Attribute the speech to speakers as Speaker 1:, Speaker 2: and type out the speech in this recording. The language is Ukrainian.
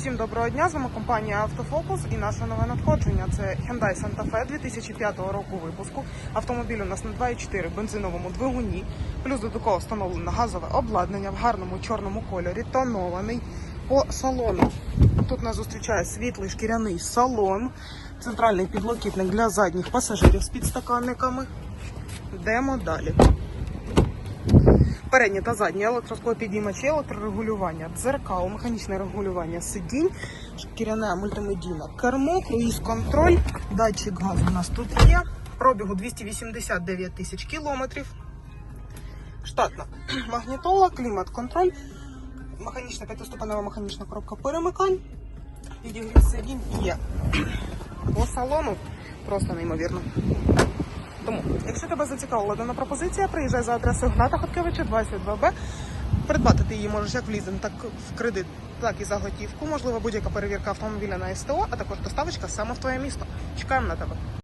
Speaker 1: Всім доброго дня. З вами компанія Автофокус і наше нове надходження. Це Hyundai Santa Fe 2005 року випуску. Автомобіль у нас на 2,4 бензиновому двигуні. Плюс додатково встановлено газове обладнання в гарному чорному кольорі, тонований по салону. Тут нас зустрічає світлий шкіряний салон, центральний підлокітник для задніх пасажирів з підстаканниками. Йдемо далі. Передні та задні електросклопідіймачі, електрорегулювання, дзеркало, механічне регулювання сидінь, шкіряне мультимедійне кермо, круїз-контроль, датчик газу у нас тут є. Пробігу 289 тисяч кілометрів. Штатна магнітола, клімат-контроль, механічна п'ятиступенева механічна коробка перемикань. Підігрів сидінь є. По салону просто неймовірно. Якщо тебе зацікавила дана пропозиція, приїжджай за адресою Гната Хоткевича, 22Б. Придбати ти її можеш як в лізинг, так в кредит, так і за готівку. Можливо, будь-яка перевірка автомобіля на СТО, а також доставочка саме в твоє місто. Чекаємо на тебе.